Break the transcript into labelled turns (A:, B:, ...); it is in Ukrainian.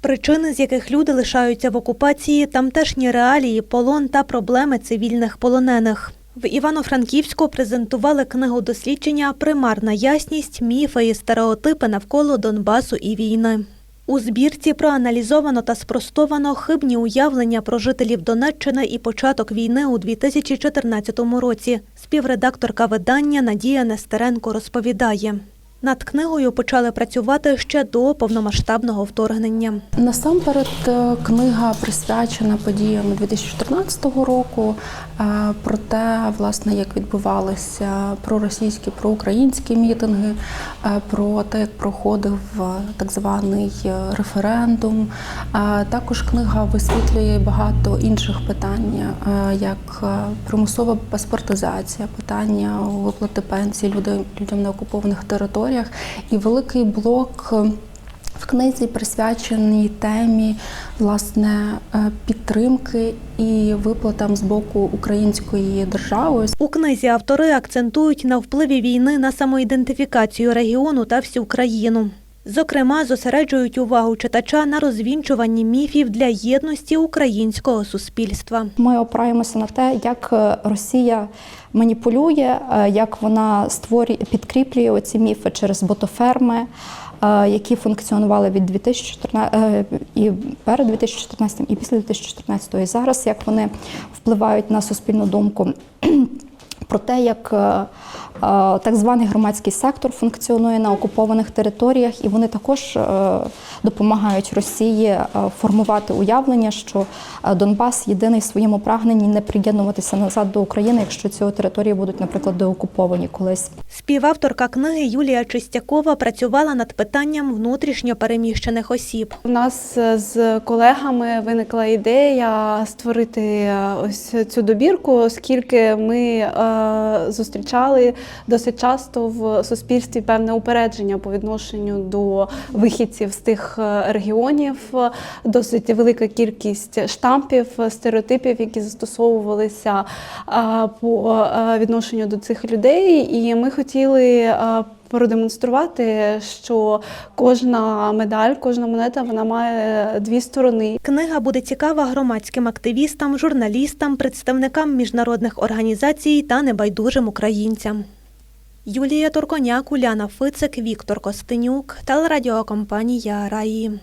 A: Причини, з яких люди лишаються в окупації, тамтешні реалії, полон та проблеми цивільних полонених. В Івано-Франківську презентували книгу дослідження Примарна ясність, міфи і стереотипи навколо Донбасу і війни. У збірці проаналізовано та спростовано хибні уявлення про жителів Донеччини і початок війни у 2014 році. Співредакторка видання Надія Нестеренко розповідає. Над книгою почали працювати ще до повномасштабного вторгнення.
B: Насамперед, е, книга присвячена подіям 2014 року, е, про те, власне, як відбувалися проросійські, проукраїнські мітинги, е, про те, як проходив так званий референдум. Також книга висвітлює багато інших питань, як примусова паспортизація, питання виплати людям, людям на окупованих територіях і великий блок. е, в книзі присвяченій темі власне е, підтримки і виплатам з боку української держави.
A: У книзі автори акцентують на впливі війни на самоідентифікацію регіону та всю країну. Зокрема, зосереджують увагу читача на розвінчуванні міфів для єдності українського суспільства.
C: Ми опираємося на те, як е, Росія маніпулює, е, як вона створює, підкріплює оці міфи через ботоферми, е, які функціонували від 2014 е, і перед 2014 і після 2014 і зараз, як вони впливають на суспільну думку. Про те, як е, е, так званий громадський сектор функціонує на окупованих територіях, і вони також е, допомагають Росії формувати уявлення, що Донбас єдиний в своєму прагненні не приєднуватися назад до України, якщо ці території будуть, наприклад, деокуповані колись.
A: Співавторка книги Юлія Чистякова працювала над питанням внутрішньо переміщених осіб.
D: У нас з колегами виникла ідея створити ось цю добірку, оскільки ми зустрічали досить часто в суспільстві певне упередження по відношенню до вихідців з тих е, регіонів, е, досить велика кількість штампів, е, стереотипів, які застосовувалися е, по е, відношенню до цих людей, і ми хотіли. Продемонструвати, що кожна медаль, кожна монета вона має дві сторони.
A: Книга буде цікава громадським активістам, журналістам, представникам міжнародних організацій та небайдужим українцям. Юлія Турконяк, Уляна Фицик, Віктор Костенюк, телерадіокомпанія Раї.